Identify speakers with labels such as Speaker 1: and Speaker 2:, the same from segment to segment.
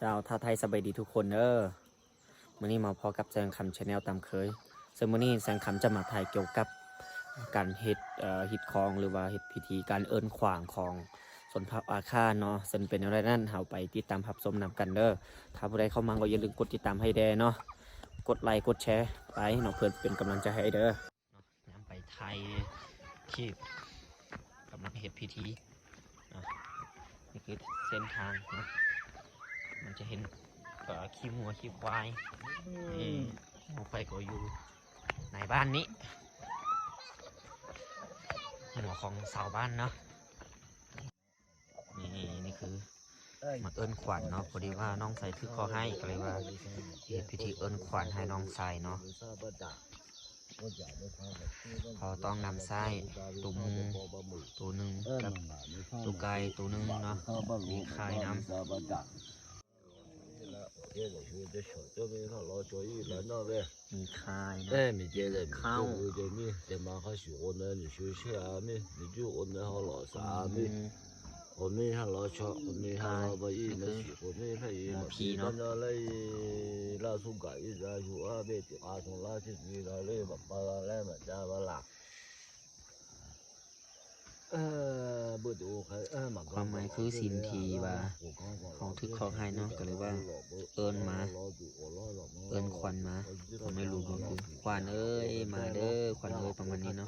Speaker 1: ชาท่าไทยสบายดีทุกคนเด้อมื้อนี้มาพอกับแซงคำชาแนลตามเคยซึ่งมื้อนี้แซงคำจะมาถ่ายเกี่ยวกับการเฮ็ดเอ่อเฮ็ดคองหรือว่าเฮ็ดพิธีการเอิ้นขวางของสนทัพอาคารเนาะซึ่งเป็นอะไรนั่นเฮาไปติดตามรับชมนำกันเด้อถ้าผู้ใดเข้ามาก็อย่าลืมกดติดตามให้แดเนาะ กดไลค์กดแชร์ไปเนาะเพื่อเป็นกำลังใจให้เด้อนาะนำไปไทยที่กำลังเฮ็ดพิธีนี่คือเส้นทางนะมันจะเห็นขี้วัวขี้ควายนี่หมูไฟก็อยู่ในบ้านนี้หัวของเสาวบ้านเนาะนี่นี่คือ มาเอิ้นขวัญเนาะพอดีว่าน้องใส่ทึกอคอให้ก็เลยว่าเหตุพิธีเอิ้นขวัญให้น้องใส่เนาะพอต้องนำไส้ตุ่มตัวหนึ่งกับตัวไก่ตัวหนึ่งเนาะมีไข่น้ำมีไข่นะ
Speaker 2: ข้าว嗯。你
Speaker 1: 靠
Speaker 2: 就的你，这蛮好学我呢，你学下面，你就我呢好老啥
Speaker 1: อื
Speaker 2: 面，
Speaker 1: ม
Speaker 2: 我们还老巧，我们还老把一那学，我们还一那
Speaker 1: 皮呢
Speaker 2: 那来拉出改一拉出二边的阿从拉去去拉来把把来嘛家把拉。เออบ่ดูใครเออมัน
Speaker 1: ความหมายคือสินทีว่าเขาทึกเขาให้เนาะก็เลยว่าเอิ้นมา เอิ้นขวัญมาผมไม่รู้ก็คือขวัญเอ้ยมาเด้อขวัญเอ้ยประมาณนี้เนาะ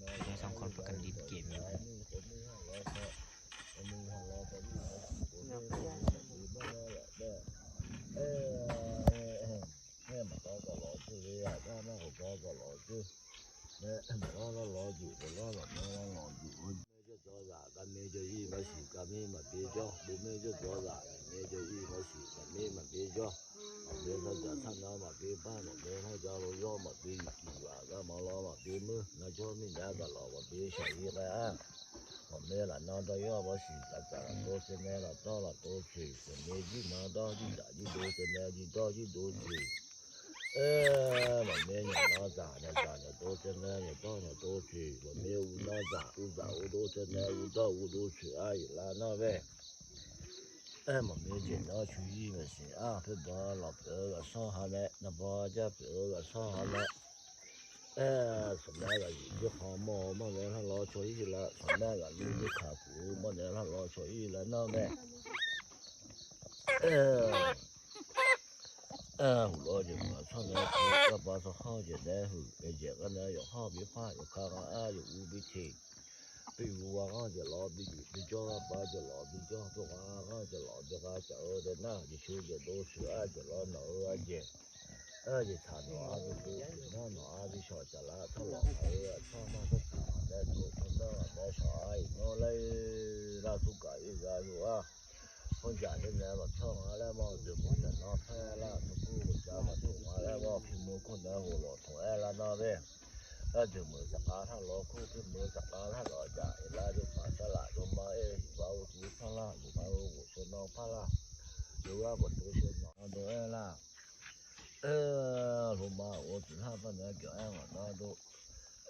Speaker 2: เราสอ
Speaker 1: งคนประกันดีเก็บอยู่
Speaker 2: Poga daga nejei vasi kami mapejo, 别做 meje koga daga nejei vasi kami mapejo, pome daga tanga mapepa, de meja rojo mapei, kuga. 呃，我明有老咋的咋的，都现在也到了都去，我没有那咋不咋，我都现在我到我都去哎姨了那位。哎，我明见到去医院去啊，他把老表个上下来，那把家表个上下来。哎，送那个医院好嘛，我来他老小医了，从那个医院看过，我来他老小医了那呗。哎。嗯，我就是穿的这个，八十号的内裤，而且它呢有好比花，有可爱，有无比甜。比如我看见老比，你叫他把这老比叫，不花看这老比还小的呢，你穿的都是二的，老二的。二的穿多，二的多，那老二就小着了。哎呀，穿那个大，再穿不到，再小。我来拉住盖盖住啊！放假的来吧，看完来吧，就不想拿菜了，就不回家吧，就回来吧，屏幕困难我老同爱了那边，那就没上班他老苦，就没上班他老家，一来就发现了，就妈也把我堵上了，就把我我说闹怕了，就我国都学弄多爱了，呃，老妈，我只怕把那叫俺往那走。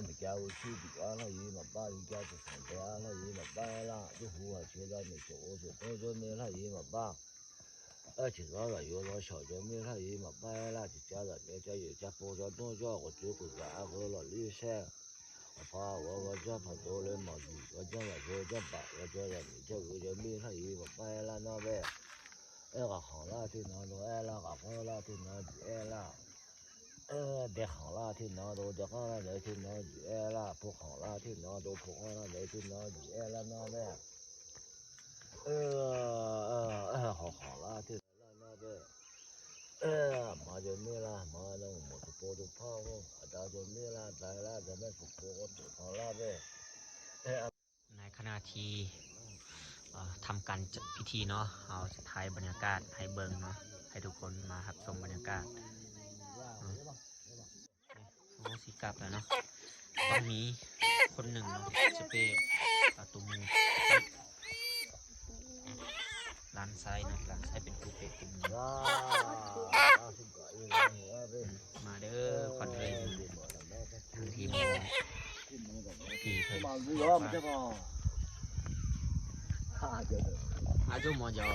Speaker 2: 你家屋去的啊？那鱼嘛白，人家就上家，那鱼嘛白啦，就胡啊切啦，你做些多做呢？那鱼嘛白，二天我来有那小姐妹，那鱼嘛白啦，就叫着人家有家婆家多做，我煮个碗，喝了绿色，我怕我我做不多嘞，没煮，我做嘞多做百，我做嘞你叫个姐妹，那鱼嘛白啦，那白，那个红了就拿住，那个黄了就拿住，哎啦。呃，别好了，天哪都别好了，来天哪就爱了，不好了，天哪都不好了，来天哪就爱了那呗。呃呃呃，好好了，天哪那呗。呃，马就没了，马那我们就波都跑哦，大就没了，来了咱们就波我就跑了呗。哎，
Speaker 1: ในขณะที่เอ่อทำการจัดพิธีเนาะเอาจะถ่ายบรรยากาศให้เบิงเนาะให้ทุกคนมารับชมบรรยากาศ เขสีกลับแล้วเนาะตอนนี้คนหนึ่งเนาะจะไประาตัวมูลานซ้ายนะลานซ้ายเป็นกูเป็ดตั
Speaker 2: วมู
Speaker 1: มาเด้อคอนเลยทางทีมทีเพิ่นอาจุมอจอ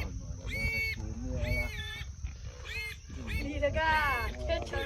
Speaker 2: ดีแล้วก็เพชรชา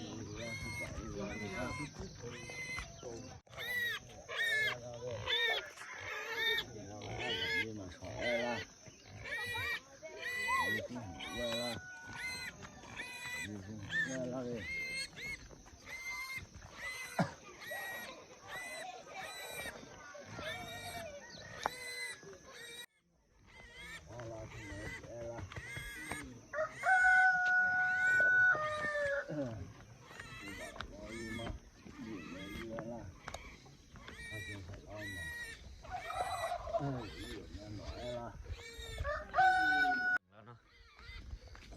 Speaker 2: ligado?
Speaker 1: แวา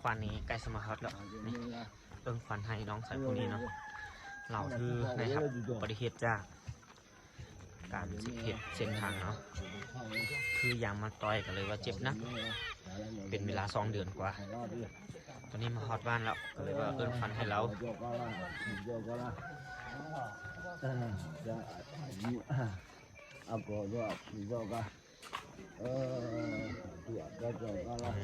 Speaker 1: ควันนี้ใกล้สมาฮอตแล้วนี่เอิ้งควันให้น้องใส่พวกนี้เนาะเหล่าคือนะครับปฏิเหตุจาการสิบเหตุเส้นทางเนาะคือยางมาต่อยกันเลยว่าเจ็บนัก เป็นเวลาสองเดือนกว่า ตอนนี้มาฮอตบ้านแล้วก็เลยว่าเอิ้นวันให้เรา
Speaker 2: จ
Speaker 1: aku dua
Speaker 2: juga ka eh dua
Speaker 1: ka juga lah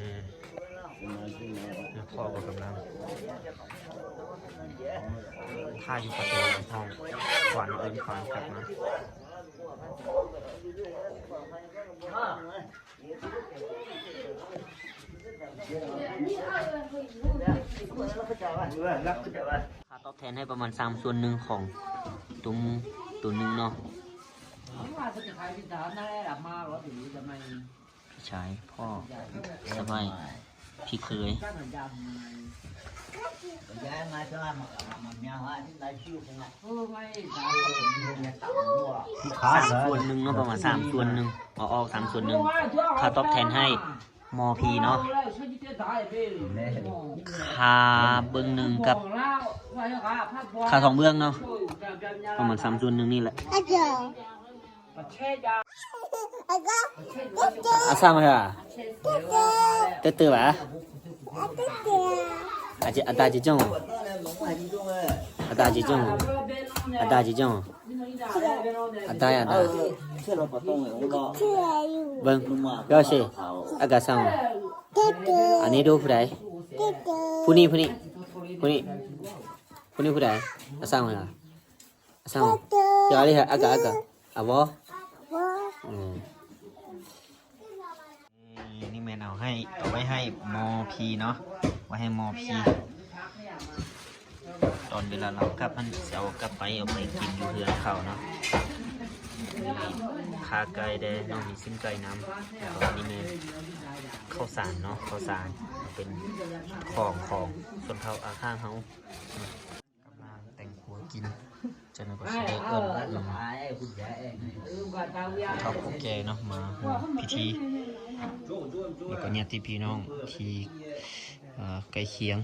Speaker 1: พ่อก็กำลังท่าอยู่ประตูของห้องขวานเอิญขวานกลับมาค่าตอบแทนให้ประมาณสามส่วนหนึ่งของตุ้มตัวหนึ่งเนาะ
Speaker 3: ว่าจะขายพิซซ่านั่นแหละมาว่าถึงจะไม่
Speaker 1: พี่ชายพ่อสบายพี่เคย
Speaker 3: ก็เหมือนยำ
Speaker 4: Dạ, mai cho ăn mà mà nhà hoa thì lại chịu không ạ?
Speaker 3: เออไม่ตายคนเดียวเนี่ยตับหัว
Speaker 1: สามส่วนหนึ่งเนาะประมาณสามส่วนหนึ่งเอาออกสามส่วนหนึ่งค่าตอบแทนให้มอพีเนาะค่าเบื้องหนึ่งกับค่าทองเบื้องเนาะประมาณสามส่วนหนึ่งนี่แหละ
Speaker 3: ประเทศยา
Speaker 1: อาซามาค่ะเตื้อเตื้อปะอาจิอาตาจิจง
Speaker 4: Nó là mỏng hay đi luôn ơi.
Speaker 1: อาตาจิจงอาตาจิจงอาตาอาตา
Speaker 4: Thế là bắt tông rồi đó.
Speaker 1: เบิ้งก็สิอากาศซังอั นี่แม่นเอาให้เอาไว้ให้มอพีเนาะไว้ให้มอพีตอนเวลาเรากลับมันเอากลับไปเอาไปกินอยู่เรือนเขาเนาะขาไก่แดงเนาะมีสิ้นไก่น้ำแล้วนี่แม่ข้าวสารเนาะข้าวสารเป็นของของส่วนเขาอาข้างเขากำลังแต่งครัวกิน จะนึกว่าสิได้เอิ้นอืม
Speaker 4: ai cũng dễ
Speaker 1: ข้าวโพดแกงเนาะมาร่วมพิธีแล้วก็เนี่ยที่พี่น้องที่เอ่อใกล้เคียง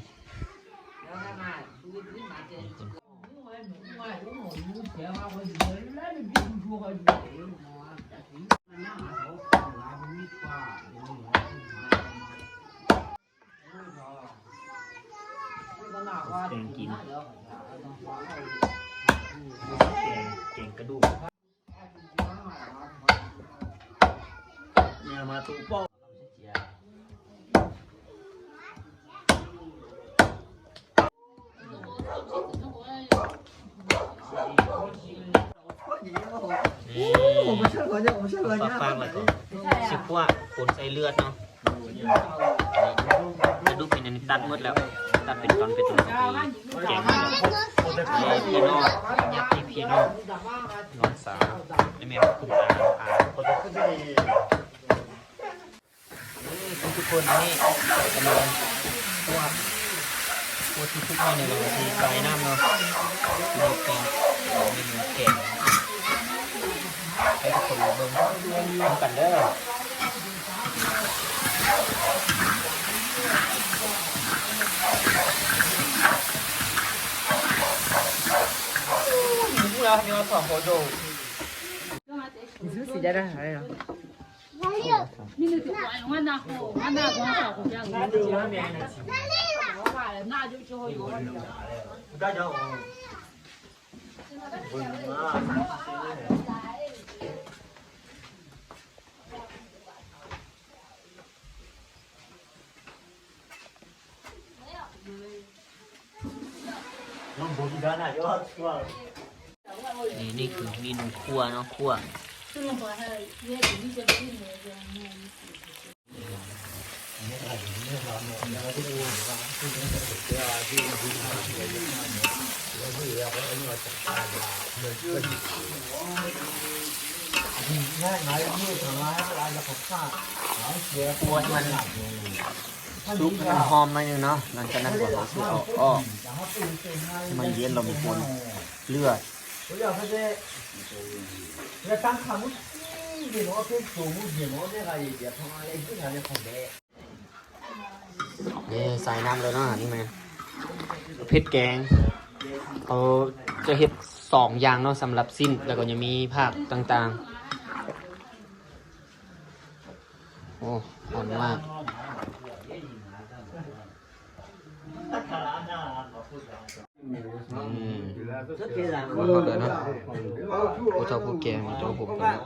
Speaker 1: แกงกินแกงแกระดูกเนี่ยมาตูโป้
Speaker 4: ไม่ใช่คนเนี่ย
Speaker 1: ไม่ใช่คนเนี่ยฟังเลยก่อนสิบพวกปนใส่เลือดเนาะกระดูกเป็นอันนี้ตัดหมดแล้ว ตัดเป็นตอนเป็นตอนไปแกงให้เนาะพี่น้อง พี่น้องน้องสาวไอ้แม่คุณอาอาทุกคนนี่กำลังพวกพวกที่ทุกคนในเราที่ไก่น้ำเนาะมีแกงเมนูแกงให้ทุกคนเบิ่งพร้อมกันเด้อ 你今天干啥呀？没有。
Speaker 5: 明天就换，换那红，换。那就吃碗面。了，那就只好用。干？我，没有。你
Speaker 2: 干？吃了。
Speaker 1: นี่นี่คือเมนูครัวเนาะค
Speaker 2: รัวง่น้อะไรแล้วผ
Speaker 1: มฆ่ขาเวซุปมันหอมหน่ยนึงเนาะหลังจากนั้นก็เอาซุออกให้มันเย็นเรามีคนเลือด
Speaker 2: 要他这，那当看不起的，我跟做木的，我这个也别他妈的不想的好的。
Speaker 1: นี่ใส่น้ำเลยเนาะนี่มันเผ็ดแกงเขาจะเฮ็ดสองอย่างเนาะสำหรับสิ้นแล้วก็ยังมีผักต่างๆ โอ้หอมมาก อืมาเขาเลยเนาะผู้เฒ่าผู้แก่มาเจ้าผมกัน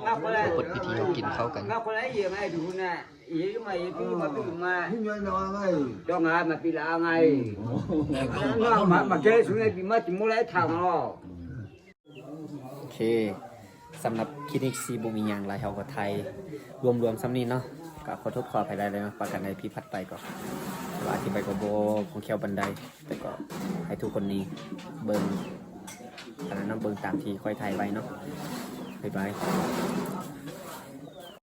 Speaker 1: เปิดพิธีเขากินเข้าวกัน
Speaker 3: Ngọc có lấy gì mà đủ nè, ý mà ý cứ mà đủ mà
Speaker 2: Nhưng mà nó ngay,
Speaker 3: cho ngài mà bị lạ ngay. Nó mà mà chơi xuống đây bị mất thì mua lấy thằng nó.
Speaker 1: โอเคสำหรับคลินิกซีบูมียางไรเฮากับไทย รวมๆซ้ำนี้เนาะก็ขอโทษขออภัยได้เลยเนาะประกันในพี่พัดไปก่อน ว่าที่ไปก็โบคงเคียวบันได แต่ก็ให้ทุกคนนี้เบิ่งอันนั้นเบิ่งตามที่ค่อยไทยไว้เนาะบ๊ายบาย